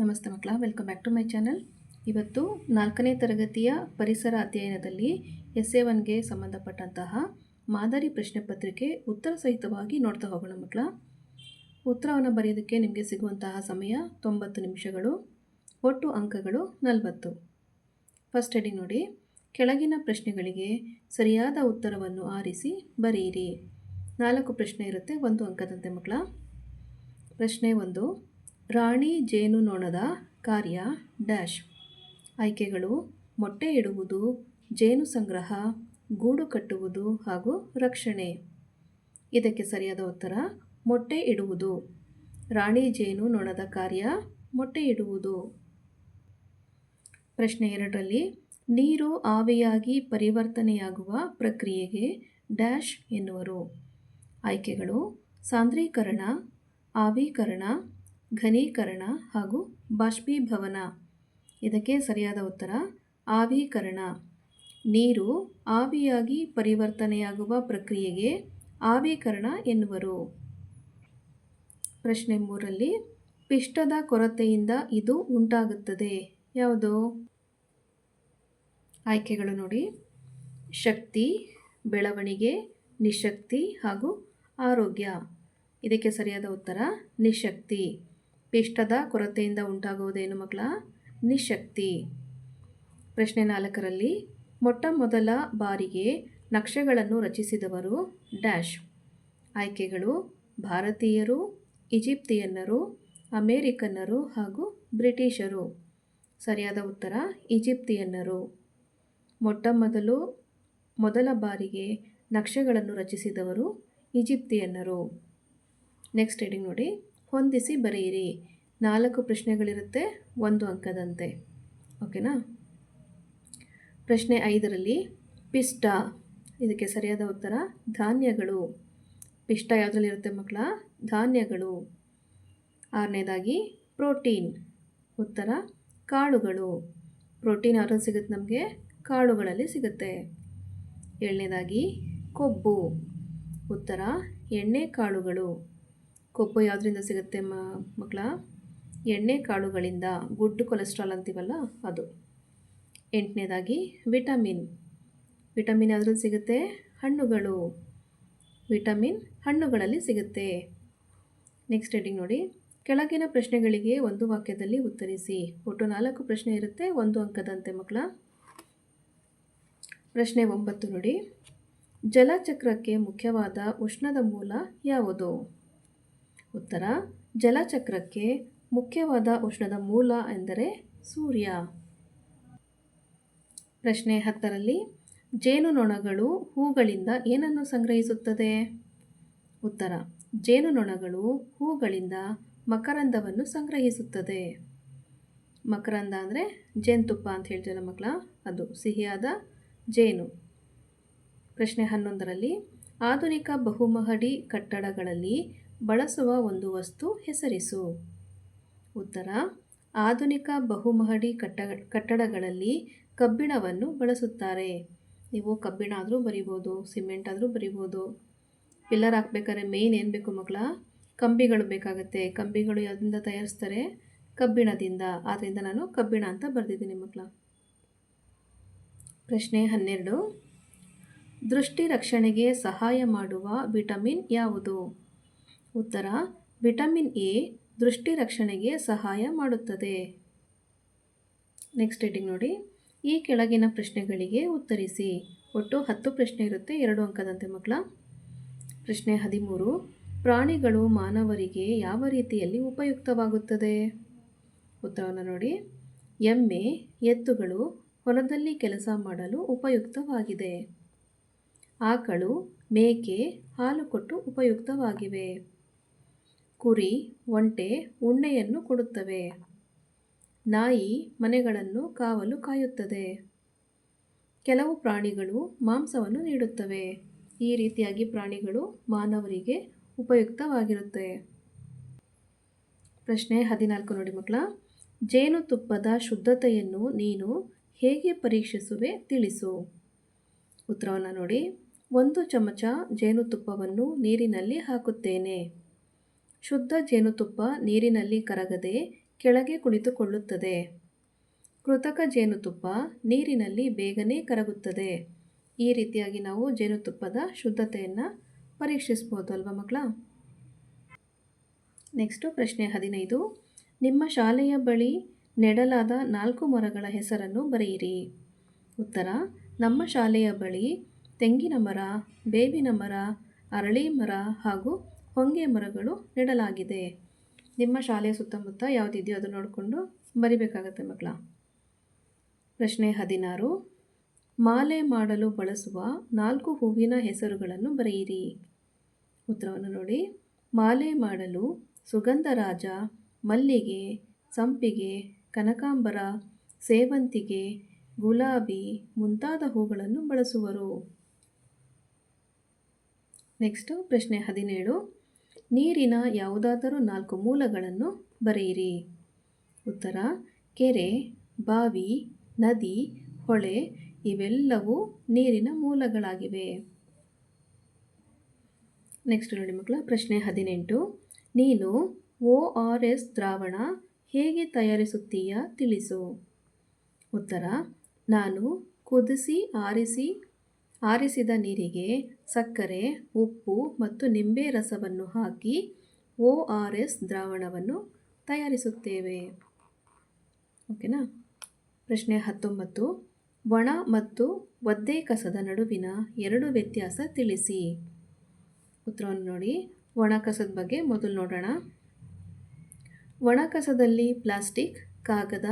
ನಮಸ್ತೆ ಮಕ್ಕಳ welcome back to my channel ಇವತ್ತು ನಾಲ್ಕನೇ ತರಗತಿಯ ಪರಿಸರ ಅಧ್ಯಯನದಲ್ಲಿ ಎಸ್ ಎ ಒನ್ಗೆ ಸಂಬಂಧಪಟ್ಟಂತಹ ಮಾದರಿ ಪ್ರಶ್ನೆ ಪತ್ರಿಕೆ ಉತ್ತರ ಸಹಿತವಾಗಿ ನೋಡ್ತಾ ಹೋಗೋಣ ಮಕ್ಕಳ. ಉತ್ತರವನ್ನು ಬರೆಯೋದಕ್ಕೆ ನಿಮಗೆ ಸಿಗುವಂತಹ ಸಮಯ ತೊಂಬತ್ತು ನಿಮಿಷಗಳು, ಒಟ್ಟು ಅಂಕಗಳು ನಲವತ್ತು. ಫಸ್ಟ್ ಅಡಿ ನೋಡಿ. ಕೆಳಗಿನ ಪ್ರಶ್ನೆಗಳಿಗೆ ಸರಿಯಾದ ಉತ್ತರವನ್ನು ಆರಿಸಿ ಬರೆಯಿರಿ. ನಾಲ್ಕು ಪ್ರಶ್ನೆ ಇರುತ್ತೆ, ಒಂದು ಅಂಕದಂತೆ ಮಕ್ಕಳ. ಪ್ರಶ್ನೆ ಒಂದು ರಾಣಿ ಜೇನುನೊಣದ ಕಾರ್ಯ ಡ್ಯಾಶ್. ಆಯ್ಕೆಗಳು ಮೊಟ್ಟೆ ಇಡುವುದು, ಜೇನು ಸಂಗ್ರಹ, ಗೂಡು ಕಟ್ಟುವುದು ಹಾಗೂ ರಕ್ಷಣೆ. ಇದಕ್ಕೆ ಸರಿಯಾದ ಉತ್ತರ, ಮೊಟ್ಟೆ ಇಡುವುದು. ರಾಣಿ ಜೇನು ನೊಣದ ಕಾರ್ಯ ಮೊಟ್ಟೆ ಇಡುವುದು. ಪ್ರಶ್ನೆ ಎರಡರಲ್ಲಿ, ನೀರು ಆವಿಯಾಗಿ ಪರಿವರ್ತನೆಯಾಗುವ ಪ್ರಕ್ರಿಯೆಗೆ ಡ್ಯಾಶ್ ಎನ್ನುವರು. ಆಯ್ಕೆಗಳು, ಸಾಂದ್ರೀಕರಣ, ಆವೀಕರಣ ಘನೀಕರಣ ಹಾಗೂ ಬಾಷ್ಪೀಭವನ. ಇದಕ್ಕೆ ಸರಿಯಾದ ಉತ್ತರ, ಆವೀಕರಣ. ನೀರು ಆವಿಯಾಗಿ ಪರಿವರ್ತನೆಯಾಗುವ ಪ್ರಕ್ರಿಯೆಗೆ ಆವೀಕರಣ ಎನ್ನುವರು. ಪ್ರಶ್ನೆ ಮೂರಲ್ಲಿ ಪಿಷ್ಟದ ಕೊರತೆಯಿಂದ ಇದು ಉಂಟಾಗುತ್ತದೆ. ಯಾವುದು? ಆಯ್ಕೆಗಳು ನೋಡಿ. ಶಕ್ತಿ, ಬೆಳವಣಿಗೆ, ನಿಶಕ್ತಿ ಹಾಗೂ ಆರೋಗ್ಯ. ಇದಕ್ಕೆ ಸರಿಯಾದ ಉತ್ತರ, ನಿಶಕ್ತಿ. ಪಿಷ್ಟದ ಕೊರತೆಯಿಂದ ಉಂಟಾಗುವುದೇನು ಮಕ್ಕಳ? ನಿಶಕ್ತಿ. ಪ್ರಶ್ನೆ ನಾಲ್ಕರಲ್ಲಿ ಮೊಟ್ಟ ಮೊದಲ ಬಾರಿಗೆ ನಕ್ಷೆಗಳನ್ನು ರಚಿಸಿದವರು ಡ್ಯಾಶ್. ಆಯ್ಕೆಗಳು, ಭಾರತೀಯರು, ಈಜಿಪ್ತಿಯನ್ನರು, ಅಮೇರಿಕನ್ನರು ಹಾಗೂ ಬ್ರಿಟಿಷರು. ಸರಿಯಾದ ಉತ್ತರ, ಈಜಿಪ್ತಿಯನ್ನರು. ಮೊಟ್ಟ ಮೊದಲು ಮೊದಲ ಬಾರಿಗೆ ನಕ್ಷೆಗಳನ್ನು ರಚಿಸಿದವರು ಈಜಿಪ್ತಿಯನ್ನರು. ನೆಕ್ಸ್ಟ್ ಹೆಡಿಂಗ್ ನೋಡಿ. ಹೊಂದಿಸಿ ಬರೆಯಿರಿ. ನಾಲ್ಕು ಪ್ರಶ್ನೆಗಳಿರುತ್ತೆ, ಒಂದು ಅಂಕದಂತೆ. ಓಕೆನಾ? ಪ್ರಶ್ನೆ ಐದರಲ್ಲಿ, ಪಿಷ್ಟ. ಇದಕ್ಕೆ ಸರಿಯಾದ ಉತ್ತರ, ಧಾನ್ಯಗಳು. ಪಿಷ್ಟ ಯಾವುದ್ರಲ್ಲಿರುತ್ತೆ ಮಕ್ಕಳ? ಧಾನ್ಯಗಳು. ಆರನೇದಾಗಿ, ಪ್ರೋಟೀನ್. ಉತ್ತರ, ಕಾಳುಗಳು. ಪ್ರೋಟೀನ್ ಯಾವ್ದ್ರಲ್ಲಿ ಸಿಗುತ್ತೆ ನಮಗೆ? ಕಾಳುಗಳಲ್ಲಿ ಸಿಗುತ್ತೆ. ಏಳನೇದಾಗಿ, ಕೊಬ್ಬು. ಉತ್ತರ, ಎಣ್ಣೆ ಕಾಳುಗಳು. ಕೊಬ್ಬು ಯಾವುದರಿಂದ ಸಿಗುತ್ತೆ ಮ, ಮಕ್ಕಳ? ಎಣ್ಣೆ ಕಾಳುಗಳಿಂದ ಗುಡ್ ಕೊಲೆಸ್ಟ್ರಾಲ್ ಅಂತೀವಲ್ಲ ಅದು. ಎಂಟನೇದಾಗಿ ವಿಟಮಿನ್. ವಿಟಮಿನ್ ಯಾವುದ್ರಲ್ಲಿ ಸಿಗುತ್ತೆ? ಹಣ್ಣುಗಳು. ವಿಟಮಿನ್ ಹಣ್ಣುಗಳಲ್ಲಿ ಸಿಗುತ್ತೆ. ನೆಕ್ಸ್ಟ್ ಹೆಡಿಂಗ್ ನೋಡಿ. ಕೆಳಗಿನ ಪ್ರಶ್ನೆಗಳಿಗೆ ಒಂದು ವಾಕ್ಯದಲ್ಲಿ ಉತ್ತರಿಸಿ. ಒಟ್ಟು ನಾಲ್ಕು ಪ್ರಶ್ನೆ ಇರುತ್ತೆ, ಒಂದು ಅಂಕದಂತೆ ಮಕ್ಕಳ. ಪ್ರಶ್ನೆ ಒಂಬತ್ತು ನೋಡಿ. ಜಲಚಕ್ರಕ್ಕೆ ಮುಖ್ಯವಾದ ಉಷ್ಣದ ಮೂಲ ಯಾವುದು? ಉತ್ತರ, ಜಲಚಕ್ರಕ್ಕೆ ಮುಖ್ಯವಾದ ಉಷ್ಣದ ಮೂಲ ಎಂದರೆ ಸೂರ್ಯ. ಪ್ರಶ್ನೆ ಹತ್ತರಲ್ಲಿ, ಜೇನುನೊಣಗಳು ಹೂಗಳಿಂದ ಏನನ್ನು ಸಂಗ್ರಹಿಸುತ್ತದೆ? ಉತ್ತರ, ಜೇನುನೊಣಗಳು ಹೂಗಳಿಂದ ಮಕರಂದವನ್ನು ಸಂಗ್ರಹಿಸುತ್ತದೆ. ಮಕರಂದ ಅಂದರೆ ಜೇನುತುಪ್ಪ ಅಂತ ಹೇಳ್ತೀವಲ್ಲ ಮಕ್ಕಳ, ಅದು ಸಿಹಿಯಾದ ಜೇನು. ಪ್ರಶ್ನೆ ಹನ್ನೊಂದರಲ್ಲಿ, ಆಧುನಿಕ ಬಹುಮಹಡಿ ಕಟ್ಟಡಗಳಲ್ಲಿ ಬಳಸುವ ಒಂದು ವಸ್ತು ಹೆಸರಿಸು. ಉತ್ತರ, ಆಧುನಿಕ ಬಹುಮಹಡಿ ಕಟ್ಟ, ಕಟ್ಟಡಗಳಲ್ಲಿ ಕಬ್ಬಿಣವನ್ನು ಬಳಸುತ್ತಾರೆ. ನೀವು ಕಬ್ಬಿಣ ಆದರೂ ಬರಿಬೋದು, ಸಿಮೆಂಟ್ ಆದರೂ ಬರಿಬೋದು. ಪಿಲ್ಲರ್ ಹಾಕ್ಬೇಕಾದ್ರೆ ಮೇಯ್ನ್ ಏನು ಬೇಕು ಮಕ್ಕಳ? ಕಂಬಿಗಳು ಬೇಕಾಗುತ್ತೆ. ಕಂಬಿಗಳು ಯಾವುದರಿಂದ ತಯಾರಿಸ್ತಾರೆ? ಕಬ್ಬಿಣದಿಂದ. ಆದ್ದರಿಂದ ನಾನು ಕಬ್ಬಿಣ ಅಂತ ಬರೆದಿದ್ದೀನಿ ಮಕ್ಕಳ. ಪ್ರಶ್ನೆ ಹನ್ನೆರಡು. ದೃಷ್ಟಿ ರಕ್ಷಣೆಗೆ ಸಹಾಯ ಮಾಡುವ ವಿಟಮಿನ್ ಯಾವುದು? ಉತ್ತರ, ವಿಟಮಿನ್ ಎ ದೃಷ್ಟಿ ರಕ್ಷಣೆಗೆ ಸಹಾಯ ಮಾಡುತ್ತದೆ. ನೆಕ್ಸ್ಟ್ ಹೆಡಿಂಗ್ ನೋಡಿ. ಈ ಕೆಳಗಿನ ಪ್ರಶ್ನೆಗಳಿಗೆ ಉತ್ತರಿಸಿ. ಒಟ್ಟು ಹತ್ತು ಪ್ರಶ್ನೆ ಇರುತ್ತೆ, ಎರಡು ಅಂಕದಂತೆ ಮಕ್ಕಳ. ಪ್ರಶ್ನೆ ಹದಿಮೂರು. ಪ್ರಾಣಿಗಳು ಮಾನವರಿಗೆ ಯಾವ ರೀತಿಯಲ್ಲಿ ಉಪಯುಕ್ತವಾಗುತ್ತದೆ? ಉತ್ತರವನ್ನು ನೋಡಿ. ಎಮ್ಮೆ, ಎತ್ತುಗಳು ಹೊಲದಲ್ಲಿ ಕೆಲಸ ಮಾಡಲು ಉಪಯುಕ್ತವಾಗಿದೆ. ಆಕಳು, ಮೇಕೆ ಹಾಲು ಕೊಟ್ಟು ಉಪಯುಕ್ತವಾಗಿವೆ. ಕುರಿ, ಒಂಟೆ, ಉಣ್ಣೆಯನ್ನು ಕೊಡುತ್ತವೆ. ನಾಯಿ ಮನೆಗಳನ್ನು ಕಾವಲು ಕಾಯುತ್ತದೆ. ಕೆಲವು ಪ್ರಾಣಿಗಳು ಮಾಂಸವನ್ನು ನೀಡುತ್ತವೆ. ಈ ರೀತಿಯಾಗಿ ಪ್ರಾಣಿಗಳು ಮಾನವರಿಗೆ ಉಪಯುಕ್ತವಾಗಿರುತ್ತೆ. ಪ್ರಶ್ನೆ ಹದಿನಾಲ್ಕು ನೋಡಿ ಮಕ್ಕಳ. ಜೇನುತುಪ್ಪದ ಶುದ್ಧತೆಯನ್ನು ನೀನು ಹೇಗೆ ಪರೀಕ್ಷಿಸುವೆ ತಿಳಿಸು. ಉತ್ತರವನ್ನು ನೋಡಿ. ಒಂದು ಚಮಚ ಜೇನುತುಪ್ಪವನ್ನು ನೀರಿನಲ್ಲಿ ಹಾಕುತ್ತೇನೆ. ಶುದ್ಧ ಜೇನುತುಪ್ಪ ನೀರಿನಲ್ಲಿ ಕರಗದೆ ಕೆಳಗೆ ಕುಳಿತುಕೊಳ್ಳುತ್ತದೆ. ಕೃತಕ ಜೇನುತುಪ್ಪ ನೀರಿನಲ್ಲಿ ಬೇಗನೆ ಕರಗುತ್ತದೆ. ಈ ರೀತಿಯಾಗಿ ನಾವು ಜೇನುತುಪ್ಪದ ಶುದ್ಧತೆಯನ್ನು ಪರೀಕ್ಷಿಸ್ಬೋದು ಅಲ್ವಾ ಮಕ್ಕಳ? ನೆಕ್ಸ್ಟು ಪ್ರಶ್ನೆ ಹದಿನೈದು. ನಿಮ್ಮ ಶಾಲೆಯ ಬಳಿ ನೆಡಲಾದ ನಾಲ್ಕು ಮರಗಳ ಹೆಸರನ್ನು ಬರೆಯಿರಿ. ಉತ್ತರ, ನಮ್ಮ ಶಾಲೆಯ ಬಳಿ ತೆಂಗಿನ ಮರ, ಬೇವಿನ ಮರ, ಅರಳಿ ಮರ ಹಾಗೂ ಹೊಂಗೆ ಮರಗಳು ನೆಡಲಾಗಿದೆ. ನಿಮ್ಮ ಶಾಲೆಯ ಸುತ್ತಮುತ್ತ ಯಾವುದಿದೆಯೋ ಅದು ನೋಡಿಕೊಂಡು ಬರಿಬೇಕಾಗತ್ತೆ ಮಕ್ಕಳ. ಪ್ರಶ್ನೆ ಹದಿನಾರು. ಮಾಲೆ ಮಾಡಲು ಬಳಸುವ ನಾಲ್ಕು ಹೂವಿನ ಹೆಸರುಗಳನ್ನು ಬರೆಯಿರಿ. ಉತ್ತರವನ್ನು ನೋಡಿ. ಮಾಲೆ ಮಾಡಲು ಸುಗಂಧರಾಜ, ಮಲ್ಲಿಗೆ, ಸಂಪಿಗೆ, ಕನಕಾಂಬರ, ಸೇವಂತಿಗೆ, ಗುಲಾಬಿ ಮುಂತಾದ ಹೂಗಳನ್ನು ಬಳಸುವರು. ನೆಕ್ಸ್ಟು ಪ್ರಶ್ನೆ ಹದಿನೇಳು. ನೀರಿನ ಯಾವುದಾದರೂ ನಾಲ್ಕು ಮೂಲಗಳನ್ನು ಬರೆಯಿರಿ. ಉತ್ತರ, ಕೆರೆ, ಬಾವಿ, ನದಿ, ಹೊಳೆ, ಇವೆಲ್ಲವೂ ನೀರಿನ ಮೂಲಗಳಾಗಿವೆ. ನೆಕ್ಸ್ಟ್ ನೋಡಿ ಮಕ್ಕಳ, ಪ್ರಶ್ನೆ ಹದಿನೆಂಟು. ನೀನು ಒ ಆರ್ ಎಸ್ ದ್ರಾವಣ ಹೇಗೆ ತಯಾರಿಸುತ್ತೀಯ ತಿಳಿಸು. ಉತ್ತರ, ನಾನು ಕುದಿಸಿ, ಆರಿಸಿ ಆರಿಸಿದ ನೀರಿಗೆ ಸಕ್ಕರೆ, ಉಪ್ಪು ಮತ್ತು ನಿಂಬೆ ರಸವನ್ನು ಹಾಕಿ ಒ ಆರ್ ಎಸ್ ದ್ರಾವಣವನ್ನು ತಯಾರಿಸುತ್ತೇವೆ. ಓಕೆನಾ? ಪ್ರಶ್ನೆ ಹತ್ತೊಂಬತ್ತು. ಒಣ ಮತ್ತು ಒದ್ದೆ ಕಸದ ನಡುವಿನ ಎರಡು ವ್ಯತ್ಯಾಸ ತಿಳಿಸಿ. ಉತ್ತರವನ್ನು ನೋಡಿ. ಒಣ ಕಸದ ಬಗ್ಗೆ ಮೊದಲು ನೋಡೋಣ. ಒಣ ಕಸದಲ್ಲಿ ಪ್ಲಾಸ್ಟಿಕ್, ಕಾಗದ,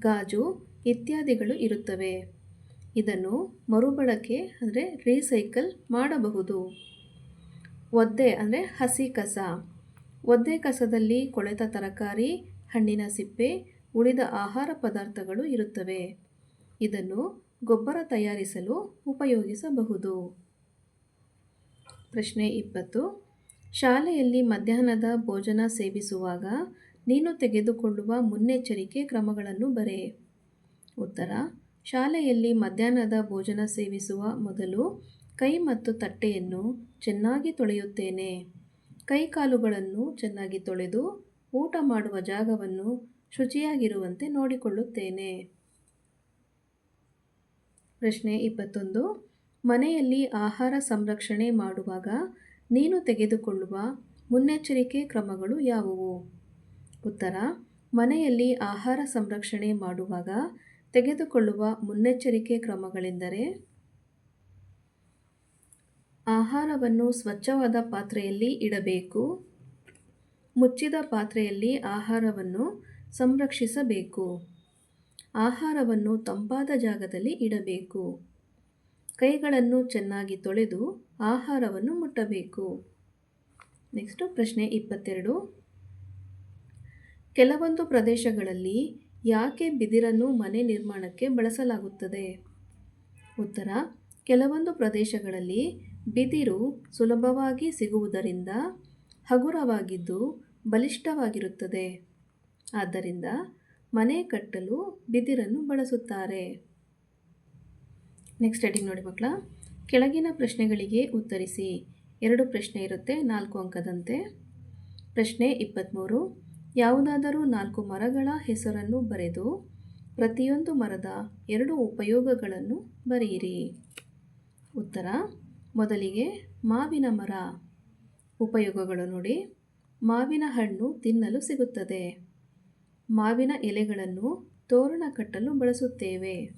ಗಾಜು ಇತ್ಯಾದಿಗಳು ಇರುತ್ತವೆ. ಇದನ್ನು ಮರುಬಳಕೆ ಅಂದರೆ ರೀಸೈಕಲ್ ಮಾಡಬಹುದು. ಒದ್ದೆ ಅಂದರೆ ಹಸಿ ಕಸ. ಒದ್ದೆ ಕಸದಲ್ಲಿ ಕೊಳೆತ ತರಕಾರಿ, ಹಣ್ಣಿನ ಸಿಪ್ಪೆ, ಉಳಿದ ಆಹಾರ ಪದಾರ್ಥಗಳು ಇರುತ್ತವೆ. ಇದನ್ನು ಗೊಬ್ಬರ ತಯಾರಿಸಲು ಉಪಯೋಗಿಸಬಹುದು. ಪ್ರಶ್ನೆ ಇಪ್ಪತ್ತು. ಶಾಲೆಯಲ್ಲಿ ಮಧ್ಯಾಹ್ನದ ಭೋಜನ ಸೇವಿಸುವಾಗ ನೀನು ತೆಗೆದುಕೊಳ್ಳುವ ಮುನ್ನೆಚ್ಚರಿಕೆ ಕ್ರಮಗಳನ್ನು ಬರೆ. ಉತ್ತರ ಶಾಲೆಯಲ್ಲಿ ಮಧ್ಯಾಹ್ನದ ಭೋಜನ ಸೇವಿಸುವ ಮೊದಲು ಕೈ ಮತ್ತು ತಟ್ಟೆಯನ್ನು ಚೆನ್ನಾಗಿ ತೊಳೆಯುತ್ತೇನೆ. ಕೈಕಾಲುಗಳನ್ನು ಚೆನ್ನಾಗಿ ತೊಳೆದು ಊಟ ಮಾಡುವ ಜಾಗವನ್ನು ಶುಚಿಯಾಗಿರುವಂತೆ ನೋಡಿಕೊಳ್ಳುತ್ತೇನೆ. ಪ್ರಶ್ನೆ ಇಪ್ಪತ್ತೊಂದು. ಮನೆಯಲ್ಲಿ ಆಹಾರ ಸಂರಕ್ಷಣೆ ಮಾಡುವಾಗ ನೀನು ತೆಗೆದುಕೊಳ್ಳುವ ಮುನ್ನೆಚ್ಚರಿಕೆ ಕ್ರಮಗಳು ಯಾವುವು? ಉತ್ತರ. ಮನೆಯಲ್ಲಿ ಆಹಾರ ಸಂರಕ್ಷಣೆ ಮಾಡುವಾಗ ತೆಗೆದುಕೊಳ್ಳುವ ಮುನ್ನೆಚ್ಚರಿಕೆ ಕ್ರಮಗಳೆಂದರೆ, ಆಹಾರವನ್ನು ಸ್ವಚ್ಛವಾದ ಪಾತ್ರೆಯಲ್ಲಿ ಇಡಬೇಕು, ಮುಚ್ಚಿದ ಪಾತ್ರೆಯಲ್ಲಿ ಆಹಾರವನ್ನು ಸಂರಕ್ಷಿಸಬೇಕು, ಆಹಾರವನ್ನು ತಂಪಾದ ಜಾಗದಲ್ಲಿ ಇಡಬೇಕು, ಕೈಗಳನ್ನು ಚೆನ್ನಾಗಿ ತೊಳೆದು ಆಹಾರವನ್ನು ಮುಟ್ಟಬೇಕು. ನೆಕ್ಸ್ಟು ಪ್ರಶ್ನೆ ಇಪ್ಪತ್ತೆರಡು. ಕೆಲವೊಂದು ಪ್ರದೇಶಗಳಲ್ಲಿ ಯಾಕೆ ಬಿದಿರನ್ನು ಮನೆ ನಿರ್ಮಾಣಕ್ಕೆ ಬಳಸಲಾಗುತ್ತದೆ? ಉತ್ತರ, ಕೆಲವೊಂದು ಪ್ರದೇಶಗಳಲ್ಲಿ ಬಿದಿರು ಸುಲಭವಾಗಿ ಸಿಗುವುದರಿಂದ ಹಗುರವಾಗಿದ್ದು ಬಲಿಷ್ಠವಾಗಿರುತ್ತದೆ. ಆದ್ದರಿಂದ ಮನೆ ಕಟ್ಟಲು ಬಿದಿರನ್ನು ಬಳಸುತ್ತಾರೆ. ನೆಕ್ಸ್ಟ್ ಹೆಡಿಂಗ್ ನೋಡಿ ಮಕ್ಕಳ. ಕೆಳಗಿನ ಪ್ರಶ್ನೆಗಳಿಗೆ ಉತ್ತರಿಸಿ. ಎರಡು ಪ್ರಶ್ನೆ ಇರುತ್ತೆ, ನಾಲ್ಕು ಅಂಕದಂತೆ. ಪ್ರಶ್ನೆ ಇಪ್ಪತ್ತ್ಮೂರು ಯಾವುದಾದರೂ ನಾಲ್ಕು ಮರಗಳ ಹೆಸರನ್ನು ಬರೆದು ಪ್ರತಿಯೊಂದು ಮರದ ಎರಡು ಉಪಯೋಗಗಳನ್ನು ಬರೆಯಿರಿ. ಉತ್ತರ, ಮೊದಲಿಗೆ ಮಾವಿನ ಮರ. ಉಪಯೋಗಗಳು ನೋಡಿ. ಮಾವಿನ ಹಣ್ಣು ತಿನ್ನಲು ಸಿಗುತ್ತದೆ. ಮಾವಿನ ಎಲೆಗಳನ್ನು ತೋರಣ ಕಟ್ಟಲು ಬಳಸುತ್ತೇವೆ.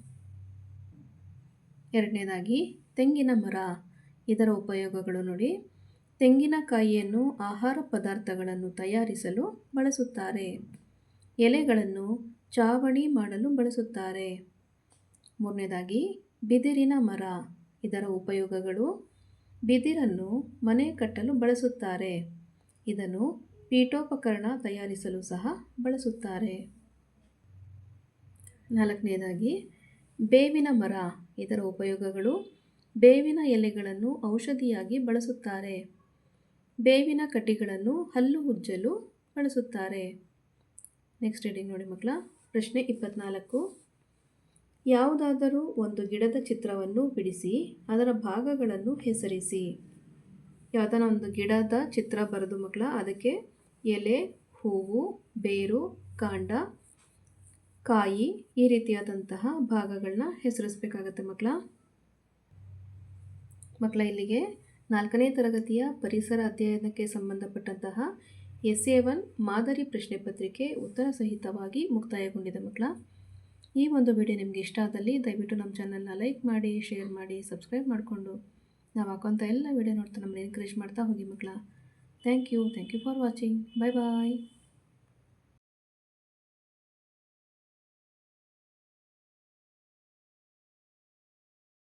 ಎರಡನೇದಾಗಿ ತೆಂಗಿನ ಮರ. ಇದರ ಉಪಯೋಗಗಳು ನೋಡಿ. ತೆಂಗಿನಕಾಯಿಯನ್ನು ಆಹಾರ ಪದಾರ್ಥಗಳನ್ನು ತಯಾರಿಸಲು ಬಳಸುತ್ತಾರೆ. ಎಲೆಗಳನ್ನು ಚಾವಣಿ ಮಾಡಲು ಬಳಸುತ್ತಾರೆ. ಮೂರನೇದಾಗಿ, ಬಿದಿರಿನ ಮರ. ಇದರ ಉಪಯೋಗಗಳು ಬಿದಿರನ್ನು ಮನೆ ಕಟ್ಟಲು ಬಳಸುತ್ತಾರೆ. ಇದನ್ನು ಪೀಠೋಪಕರಣ ತಯಾರಿಸಲು ಸಹ ಬಳಸುತ್ತಾರೆ. ನಾಲ್ಕನೇದಾಗಿ, ಬೇವಿನ ಮರ. ಇದರ ಉಪಯೋಗಗಳು ಬೇವಿನ ಎಲೆಗಳನ್ನು ಔಷಧಿಯಾಗಿ ಬಳಸುತ್ತಾರೆ. ಬೇವಿನ ಕಟಿಗಳನ್ನು ಹಲ್ಲು ಉಜ್ಜಲು ಬಳಸುತ್ತಾರೆ. ನೆಕ್ಸ್ಟ್ ರೀಡಿಂಗ್ ನೋಡಿ ಮಕ್ಕಳ, ಪ್ರಶ್ನೆ ಇಪ್ಪತ್ನಾಲ್ಕು. ಯಾವುದಾದರೂ ಒಂದು ಗಿಡದ ಚಿತ್ರವನ್ನು ಬಿಡಿಸಿ, ಅದರ ಭಾಗಗಳನ್ನು ಹೆಸರಿಸಿ. ಯಾವುದಾನ ಒಂದು ಗಿಡದ ಚಿತ್ರ ಬರೆದು ಮಕ್ಕಳ, ಅದಕ್ಕೆ ಎಲೆ, ಹೂವು, ಬೇರು, ಕಾಂಡ, ಕಾಯಿ ಈ ರೀತಿಯಾದಂತಹ ಭಾಗಗಳನ್ನ ಹೆಸರಿಸಬೇಕಾಗತ್ತೆ ಮಕ್ಕಳ. ಮಕ್ಕಳ ಇಲ್ಲಿಗೆ ನಾಲ್ಕನೇ ತರಗತಿಯ ಪರಿಸರ ಅಧ್ಯಯನಕ್ಕೆ ಸಂಬಂಧಪಟ್ಟಂತಹ ಎಸ್ ಎ ಒನ್ ಮಾದರಿ ಪ್ರಶ್ನೆ ಪತ್ರಿಕೆ ಉತ್ತರ ಸಹಿತವಾಗಿ ಮುಕ್ತಾಯಗೊಂಡಿದೆ ಮಕ್ಕಳ. ಈ ಒಂದು ವಿಡಿಯೋ ನಿಮಗೆ ಇಷ್ಟ ಆದಲ್ಲಿ ದಯವಿಟ್ಟು ನಮ್ಮ ಚಾನಲ್ನ ಲೈಕ್ ಮಾಡಿ ಶೇರ್ ಮಾಡಿ ಸಬ್ಸ್ಕ್ರೈಬ್ ಮಾಡಿಕೊಂಡು. ನಾವು ಹಾಕೋಂಥ ಎಲ್ಲ ವಿಡಿಯೋ ನೋಡ್ತಾ ನಮ್ಮನ್ನು ಎನ್ಕರೇಜ್ ಮಾಡ್ತಾ ಹೋಗಿ ಮಕ್ಕಳ. Thank you thank you for watching bye bye